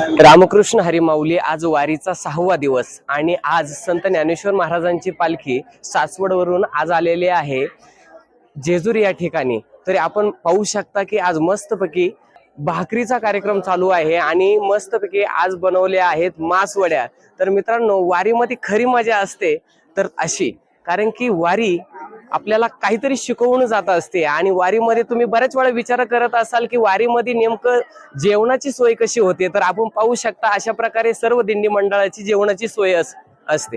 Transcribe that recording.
रामकृष्ण हरिमाऊली आज वारीचा सहावा दिवस आणि आज संत ज्ञानेश्वर महाराजांची पालखी सासवडवरून आज आलेली आहे. जेजूर या ठिकाणी. तरी आपण पाहू शकता की आज मस्तपैकी भाकरीचा कार्यक्रम चालू आहे आणि मस्तपैकी आज बनवले आहेत मासवड्या. तर मित्रांनो वारीमध्ये खरी मजा असते तर अशी. कारण की वारी आपल्याला काहीतरी शिकवून जात असते. आणि वारीमध्ये तुम्ही बऱ्याच वेळा विचार करत असाल की वारीमध्ये नेमकं जेवणाची सोय कशी होते? तर आपण पाहू शकता अशा प्रकारे सर्व दिंडी मंडळाची जेवणाची सोय अस- असते.